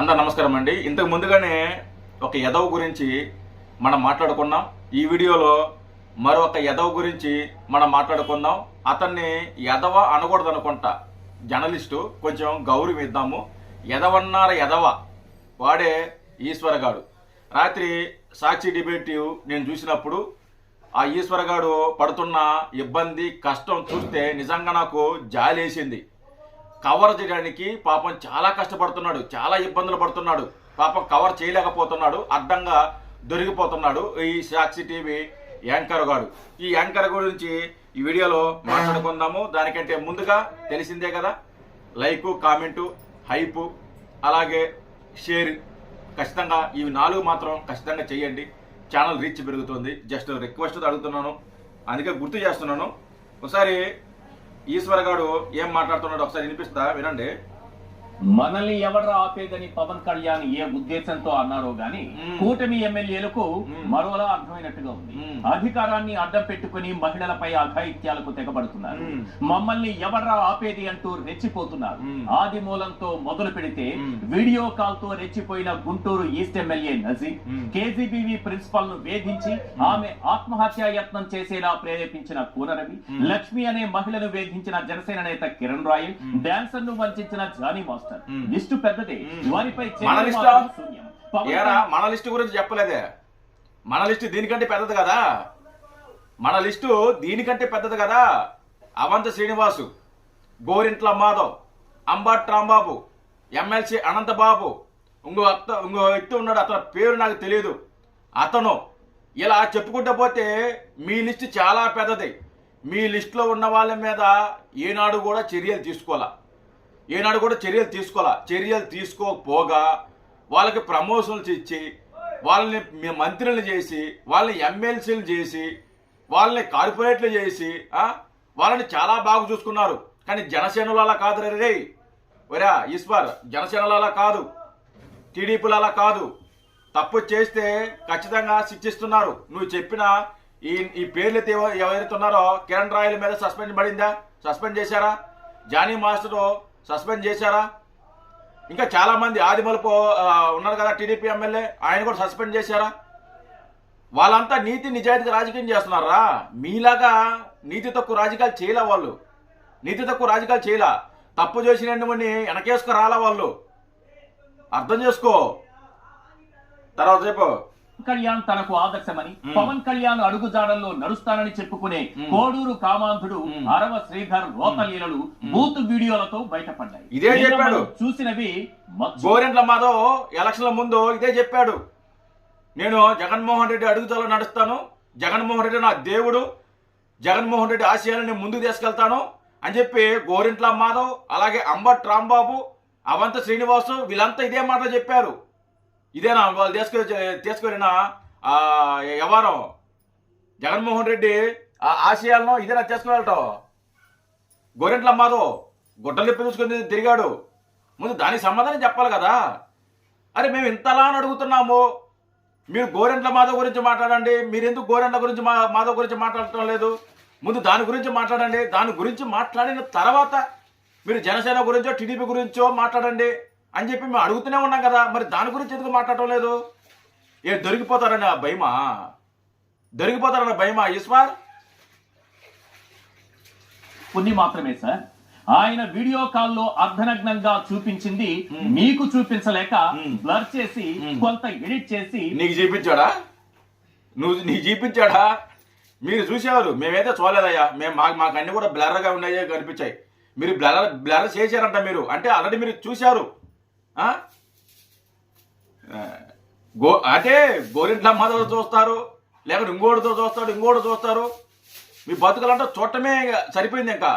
అందరు నమస్కారం అండి. ఇంతకు ముందుగానే ఒక యదవ గురించి మనం మాట్లాడుకున్నాం. ఈ వీడియోలో మరొక యదవ గురించి మనం మాట్లాడుకుందాం. అతన్ని యదవ అనకూడదు అనుకుంటా జర్నలిస్టు కొంచెం గౌరవం ఇద్దాము యదవన్నార యదవ. వాడే ఈశ్వరగాడు. రాత్రి సాక్షి డిబేటివ్ నేను చూసినప్పుడు ఆ ఈశ్వరగాడు పడుతున్న ఇబ్బంది కష్టం చూస్తే నిజంగా నాకు జాలేసింది. కవర్ చేయడానికి పాపం చాలా కష్టపడుతున్నాడు చాలా ఇబ్బందులు పడుతున్నాడు. పాపం కవర్ చేయలేకపోతున్నాడు అడ్డంగా దొరికిపోతున్నాడు ఈ సాక్షి టీవీ యాంకర్ గారు. ఈ యాంకర్ గురించి ఈ వీడియోలో మాట్లాడుకుందాము. దానికంటే ముందుగా తెలిసిందే కదా లైక్ కామెంటు హైపు అలాగే షేర్. ఖచ్చితంగా ఇవి నాలుగు మాత్రం ఖచ్చితంగా చేయండి. ఛానల్ రీచ్ పెరుగుతుంది. జస్ట్ రిక్వెస్ట్ అడుగుతున్నాను. అందుకే గుర్తు చేస్తున్నాను. ఒకసారి ఈశ్వర్ గారు ఏం మాట్లాడుతున్నాడు ఒకసారి వినిపిస్తా వినండి. మనల్ని ఎవరు ఆపేదని పవన్ కళ్యాణ్ ఏ ఉద్దేశంతో అన్నారో గాని. కూటమి ఎమ్మెల్యేలకు మ్మ్. మరోలా అర్థమైనట్టుగా ఉంది. అధికారాన్ని అడ్డం పెట్టుకుని మహిళలపై అఘాయిత్యాలకు తెగబడుతున్నారు మ్మ్. మమ్మల్ని ఎవరా ఆపేది అంటూ రెచ్చిపోతున్నారు. ఆది మూలంతో మొదలు పెడితే. వీడియో కాల్తో రెచ్చిపోయిన గుంటూరు ఈస్ట్ ఎమ్మెల్యే మ్మ్. కేజీబీవీ ప్రిన్సిపల్ను వేధించి ఆమె ఆత్మహత్యా యత్నం చేసేలా ప్రేరేపించిన కూనరవి. లక్ష్మి అనే మహిళను వేధించిన జనసేన నేత కిరణ్ రాయల్ డాన్సర్ను వంచిన జానీ మాస్టర్ లిస్టు పెద్దదే. వారిపై మన లిస్టా? ఏరా మన లిస్టు గురించి చెప్పలేదే. మన లిస్టు దీనికంటే పెద్దది కదా? మన లిస్టు దీనికంటే పెద్దది కదా? అవంత శ్రీనివాసు గోరింట్ల మాధవ్ అంబట్ రాంబాబు ఎమ్మెల్సీ అనంతబాబు. ఇంకో అత్త ఇంకో వ్యక్తి ఉన్నాడు అతని పేరు నాకు తెలియదు అతను ఇలా చెప్పుకుంటూ పోతే మీ లిస్టు చాలా పెద్దది. మీ లిస్టులో ఉన్న వాళ్ళ మీద ఏనాడు కూడా చర్యలు తీసుకోవాలా? ఏనాడు కూడా చర్యలు తీసుకోవాలా? చర్యలు తీసుకోకపోగా వాళ్ళకి ప్రమోషన్లు ఇచ్చి వాళ్ళని మీ మంత్రులు చేసి వాళ్ళని ఎమ్మెల్సీలు చేసి వాళ్ళని కార్పొరేట్లు చేసి వాళ్ళని చాలా బాగా చూసుకున్నారు. కానీ జనసేనలు అలా కాదు రే. రే ఒరా ఈశ్వర్ జనసేనలు అలా కాదు. టీడీపీలు అలా కాదు. తప్పు చేస్తే ఖచ్చితంగా శిక్షిస్తున్నారు. నువ్వు చెప్పిన ఈ ఈ పేర్లు ఎవరైతే ఉన్నారో కిరణ్ రాయల మీద సస్పెండ్ పడిందా? సస్పెండ్ చేశారా? జానీ మాస్టర్ సస్పెండ్ చేశారా? ఇంకా చాలా మంది ఆదిమలపు ఉన్నారు కదా టీడీపీ ఎమ్మెల్యే ఆయన కూడా సస్పెండ్ చేశారా? వాళ్ళంతా నీతి నిజాయితీగా రాజకీయం చేస్తున్నారా? మీలాగా నీతి తక్కువ రాజకీయాలు చేయలే వాళ్ళు. నీతి తక్కువ రాజకీయాలు చేయలే. తప్పు చేసినటువంటి వెనకేసుకు రాలా వాళ్ళు. అర్థం చేసుకో. తర్వాత చెప్పు. కళ్యాణ్ తనకు ఆదర్శమని. పవన్ కళ్యాణ్ అడుగుజాడల్లో నడుస్తానని చెప్పుకునే. కోడూరు కామాంధుడు. అరవ శ్రీధర్ రోతలీలలు బూత్ వీడియోలతో బయటపడ్డాయి ఇదే చెప్పాడు. చూసినవి. గోరెంట్ల మాధవ్ ఎలక్షన్ల ముందు ఇదే చెప్పాడు నేను జగన్మోహన్ రెడ్డి అడుగుదల నడుస్తాను జగన్మోహన్ రెడ్డి నా దేవుడు జగన్మోహన్ రెడ్డి ఆశయాలను ముందుకు తీసుకెళ్తాను అని చెప్పి గోరింట్ల మాధవ్ అలాగే అంబట్ రాంబాబు అవంత శ్రీనివాసు వీళ్ళంతా ఇదే మాటలు చెప్పారు ఇదేనా? వాళ్ళు తీసుకు తీసుకువెళ్ళిన ఆ, వ్యవహారం జగన్మోహన్ రెడ్డి? ఆ ఆశయాలను ఇదేనా తీసుకువెళ్ళటం గోరెంట్ల మాధవ్ గుడ్డలు పిలుచుకుని తిరిగాడు. ముందు దానికి సమాధానం చెప్పాలి కదా. అరే మేము ఇంతలా అని అడుగుతున్నాము. మీరు గోరెంట్ల మాధవ్ గురించి మాట్లాడండి. మీరు ఎందుకు గోరెంట్ల గురించి మా మాధవ్ గురించి మాట్లాడటం లేదు? ముందు దాని గురించి మాట్లాడండి. దాని గురించి మాట్లాడిన తర్వాత మీరు జనసేన గురించో టీడీపీ గురించో మాట్లాడండి. అని చెప్పి మేము అడుగుతూనే ఉన్నాం కదా మరి దాని గురించి ఎందుకు మాట్లాడటం లేదు? ఏ దొరికిపోతారని ఆ భయమా? దొరికిపోతారన్న భయమా ఈశ్వర్? కొన్ని మాత్రమే సార్. ఆయన వీడియో కాల్లో అర్ధనగ్నంగా చూపించింది మీకు చూపించలేక. బ్లర్ చేసి. కొంత ఎడిట్ చేసి నీకు చూపించాడా? నువ్వు నీకు చూపించాడా? మీరు చూసేవారు మేమైతే చూడలేదయ్యా. మేము మాకు మాకు అన్ని కూడా బ్లర్గా ఉన్నాయో కనిపించాయి. మీరు బ్లర్ బ్లర్ చేశారంట మీరు. అంటే ఆల్రెడీ మీరు చూశారు. గో అంటే గోరింట్ల మాధవ చూస్తారు లేకపోతే ఇంకోటితో చూస్తాడు ఇంకోటి చూస్తారు. మీ బతుకులంటే చూడటమే సరిపోయింది ఇంకా.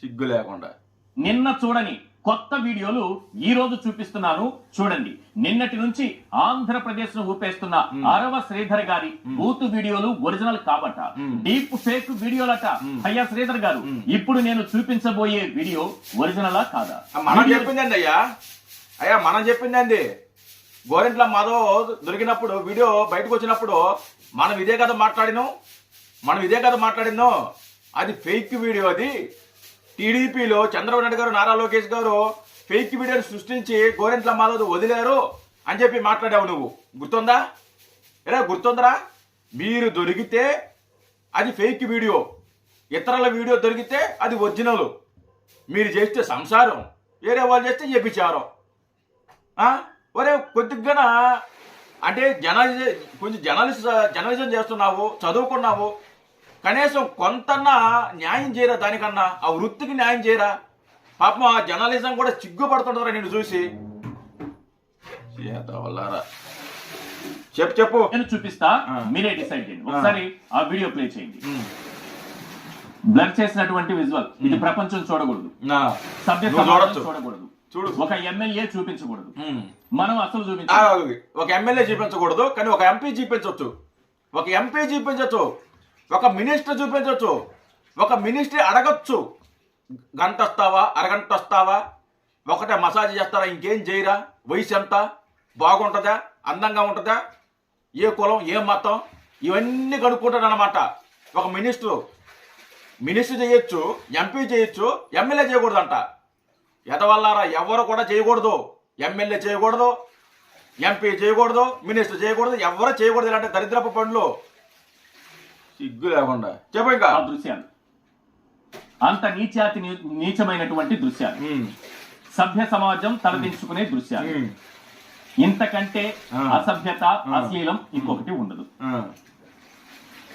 సిగ్గు లేకుండా. నిన్న చూడని కొత్త వీడియోలు ఈ రోజు చూపిస్తున్నాను. చూడండి. నిన్నటి నుంచి ఆంధ్రప్రదేశ్ను ఊపేస్తున్న అరవ శ్రీధర్ గారి బూత్ వీడియోలు ఒరిజినల్ కాబట్ట. డీప్ ఫేక్ వీడియోలట అయ్యా శ్రీధర్ గారు. ఇప్పుడు నేను చూపించబోయే వీడియో ఒరిజినలా కాదా? మనం చెప్పిందండి అయ్యా? అయ్యా మనం చెప్పిందండి గోరింట్ల మాధవ్ దొరికినప్పుడు వీడియో బయటకు వచ్చినప్పుడు మనం ఇదే కదా మాట్లాడినాం? మనం ఇదే కదా మాట్లాడినాం? అది ఫేక్ వీడియో అది. టీడీపీలో చంద్రబాబు నాయుడు గారు నారా లోకేష్ గారు ఫేక్ వీడియోని సృష్టించి గోరెంట్ల మాధవ్ వదిలేరు అని చెప్పి మాట్లాడావు నువ్వు. గుర్తుందా? ఎరా గుర్తుందరా? మీరు దొరికితే అది ఫేక్ వీడియో. ఇతరుల వీడియో దొరికితే అది ఒరిజినల్. మీరు చేస్తే సంసారం. వేరే వాళ్ళు చేస్తే చెప్పించారు ఒరే కొద్దిగా అంటే జర్నలిజం కొంచెం జర్నలిస్ట్ జర్నలిజం చేస్తున్నావు చదువుకున్నావు. కనీసం కొంతన్నా న్యాయం చేయరా దానికన్నా? ఆ వృత్తికి న్యాయం చేయరా? పాపం ఆ జర్నలిజం కూడా సిగ్గుపడుతుంటారా నేను చూసి? వల్లారా చెప్పు చెప్పు. నేను చూపిస్తా. మీరే డిసైడ్ చేయండి. ఒకసారి ఆ వీడియో ప్లే చేయండి. బ్లర్ చేసినటువంటి విజువల్ ఇది ప్రపంచం చూడకూడదు. సభ్య. చూడకూడదు. చూడు. ఒక ఎమ్మెల్యే చూపించకూడదు. మనం అసలు చూపించాలి ఒక ఎమ్మెల్యే చూపించకూడదు కానీ ఒక ఎంపీ చూపించవచ్చు ఒక ఎంపీ చూపించవచ్చు ఒక మినిస్టర్ చూపించవచ్చు ఒక మినిస్టర్ అడగచ్చు. గంట వస్తావా అరగంట వస్తావా ఒకటే మసాజ్ చేస్తారా? ఇంకేం చేయరా? వయసు ఎంత? బాగుంటుందా? అందంగా ఉంటుందా? ఏ కులం? ఏ మతం? ఇవన్నీ కనుక్కుంటాడనమాట ఒక మినిస్టరు. మినిస్టర్ చేయొచ్చు ఎంపీ చేయొచ్చు ఎమ్మెల్యే చేయకూడదంట. ఎదవల్లారా? ఎవరు కూడా చేయకూడదు. ఎమ్మెల్యే చేయకూడదు ఎంపీ చేయకూడదు మినిస్టర్ చేయకూడదు ఎవరు చేయకూడదు ఇలాంటి దరిద్రపు పనులు. సిగ్గు లేకుండా. చెప్పు ఇంకా. ఆ దృశ్యాలు. అంత నీచాతి నీ- నీచమైనటువంటి దృశ్యాలు. ఉమ్, సభ్య సమాజం తలదించుకునే దృశ్యాలు. ఉమ్, ఇంతకంటే ఆ. అసభ్యత అశ్లీలం ఇంకొకటి ఉండదు. ఆ,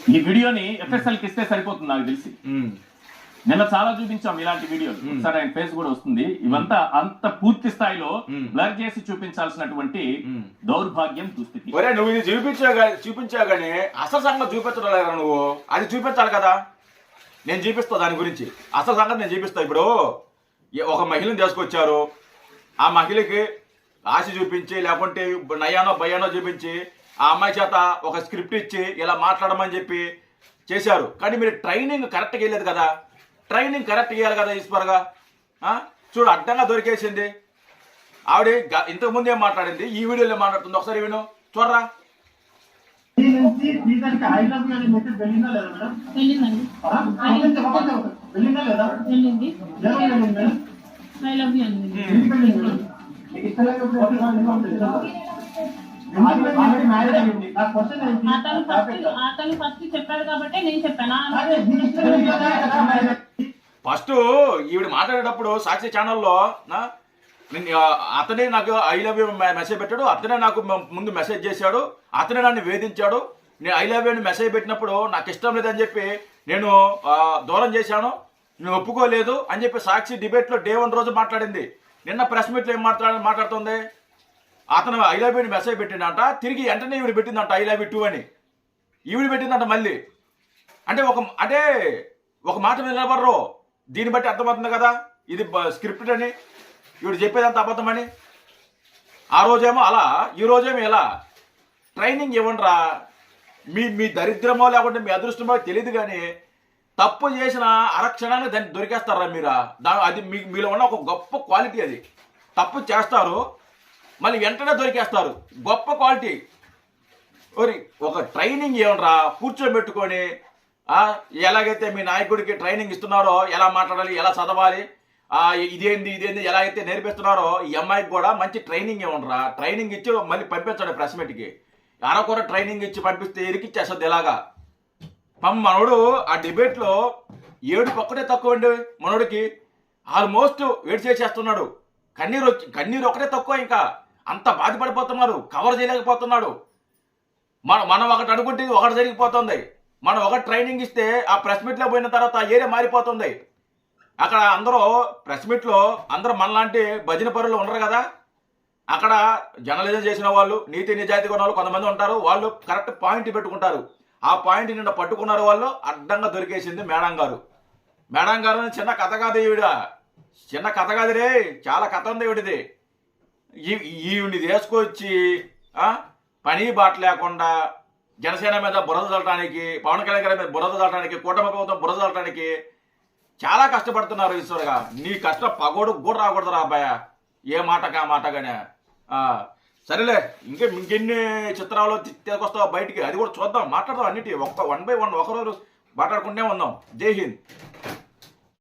ఈ వీడియోని ఎఫ్ఎస్ఎల్కి ఇస్తే సరిపోతుంది నాకు తెలిసి. ఉమ్, నిన్న చాలా చూపించాం ఇలాంటి వీడియోలు. ఒకసారి ఆయన ఫేస్ కూడా వస్తుంది. ఇవంతా అంత పూర్తి స్థాయిలో. బ్లర్ చేసి చూపించాల్సినటువంటి. దౌర్భాగ్యం దుస్థితి. ఒరే నువ్వు ఇది చూపించా చూపించావు కానీ అసలు సంగతి చూపించడం లేదా నువ్వు. అది చూపించాలి కదా. నేను చూపిస్తా దాని గురించి. అసలు సంగతి నేను చూపిస్తా ఇప్పుడు. ఒక మహిళను తీసుకొచ్చారు. ఆ మహిళకి ఆశ చూపించి లేకుంటే నయానో భయానో చూపించి ఆ అమ్మాయి చేత ఒక స్క్రిప్ట్ ఇచ్చి ఇలా మాట్లాడమని చెప్పి చేశారు. కానీ మీరు ట్రైనింగ్ కరెక్ట్గా వెళ్ళలేదు కదా. ట్రైనింగ్ కరెక్ట్ ఇవ్వాలి కదా ఈశ్వర్గా ఆ? చూడు అడ్డంగా దొరికేసింది. ఆవిడ గ- ఇంతకు ముందు ఏం మాట్లాడింది ఈ వీడియోలో మాట్లాడుతుంది. ఒకసారి విను. చూడరా అతను ఫస్ట్ చెప్పాడు. కాబట్టి నేను చెప్పాను. ఫస్ట్ ఈవిడ మాట్లాడేటప్పుడు సాక్షి ఛానల్లో అతనే నాకు ఐ లవ్ యూ మెసేజ్ పెట్టాడు అతనే నాకు ముందు మెసేజ్ చేశాడు అతనే నన్ను వేధించాడు నేను ఐ లవ్ యూని మెసేజ్ పెట్టినప్పుడు నాకు ఇష్టం లేదని చెప్పి నేను దూరం చేశాను నేను ఒప్పుకోలేదు అని చెప్పి సాక్షి డిబేట్లో డే వన్ రోజు మాట్లాడింది. నిన్న ప్రెస్ మీట్లో ఏం మాట్లాడ మాట్లాడుతుంది? అతను ఐ లవ్ యూని మెసేజ్ పెట్టిందంట తిరిగి వెంటనే ఈవిడ పెట్టిందంట ఐ లవ్ యూ టూ అని. ఈవిడ పెట్టిందంట మళ్ళీ. అంటే ఒక అంటే ఒక మాట నిలబడరు దీన్ని బట్టి అర్థమవుతుంది కదా? ఇది స్క్రిప్ట్ అని. ఇవి చెప్పేదంత అబద్ధమని ఆ రోజేమో అలా ఈ రోజేమో ఇలా. ట్రైనింగ్ ఇవ్వండిరా. మీ మీ దరిద్రమో లేకుంటే మీ అదృష్టమో తెలియదు కానీ తప్పు చేసిన అరక్షణాన్ని దాన్ని దొరికేస్తారా మీరా? దా అది మీ మీలో ఉన్న ఒక గొప్ప క్వాలిటీ అది. తప్పు చేస్తారు మళ్ళీ వెంటనే దొరికేస్తారు. గొప్ప క్వాలిటీ ఒక ట్రైనింగ్ ఏమనరా కూర్చోబెట్టుకొని ఎలాగైతే మీ నాయకుడికి ట్రైనింగ్ ఇస్తున్నారో ఎలా మాట్లాడాలి ఎలా చదవాలి ఇదేంది ఇదేంది ఎలా అయితే నేర్పిస్తున్నారో ఈ అమ్మాయికి కూడా మంచి ట్రైనింగ్ ఇవ్వండిరా ట్రైనింగ్ ఇచ్చి మళ్ళీ పంపించండి ప్రెస్ మీట్కి అరకొర ట్రైనింగ్ ఇచ్చి పంపిస్తే ఇరికిచ్చేస్తుంది ఎలాగా? పం మనోడు ఆ డిబేట్లో ఏడు ఒక్కటే తక్కువ అండి మనోడికి. ఆల్మోస్ట్ వేడి చేసేస్తున్నాడు. కన్నీరు వచ్చి కన్నీరు ఒకటే తక్కువ ఇంకా. అంత బాధపడిపోతున్నారు కవర్ చేయలేకపోతున్నాడు. మనం మనం ఒకటి అనుకుంటే ఒకటి జరిగిపోతుంది. మనం ఒక ట్రైనింగ్ ఇస్తే ఆ ప్రెస్ మీట్లో పోయిన తర్వాత ఏరియా మారిపోతుంది. అక్కడ అందరూ ప్రెస్ మీట్లో అందరూ మనలాంటి భజన పరులు ఉండరు కదా. అక్కడ జర్నలిజం చేసిన వాళ్ళు నీతి నిజాయితీ ఉన్న వాళ్ళు కొంతమంది ఉంటారు. వాళ్ళు కరెక్ట్ పాయింట్ పెట్టుకుంటారు. ఆ పాయింట్ నిన్న పట్టుకున్నారు వాళ్ళు అడ్డంగా దొరికేసింది మేడం గారు. మేడం గారు చిన్న కథ కాదు ఈవిడ. చిన్న కథ కాదు రే చాలా కథ ఉంది ఈవిడిది. ఈ- ఈవిని తీసుకొచ్చి పని బాట లేకుండా జనసేన మీద బురద చల్లడానికి పవన్ కళ్యాణ్ గారి మీద బురద చల్లడానికి కూటమి ప్రభుత్వం బురద చల్లడానికి చాలా కష్టపడుతున్నారు ఈశ్వర్గా నీ కష్టం పగోడు కూడా రాకూడదురా అబ్బాయ. ఏ మాటకా మాటగానే సరేలే ఇంకే ఇంకెన్ని చిత్రాలు తీసుకొస్తావు బయటికి? అది కూడా చూద్దాం మాట్లాడదాం అన్నిటి ఒక్క వన్ బై వన్ ఒకరోజు మాట్లాడుకుంటూనే ఉందాం జై హింద్.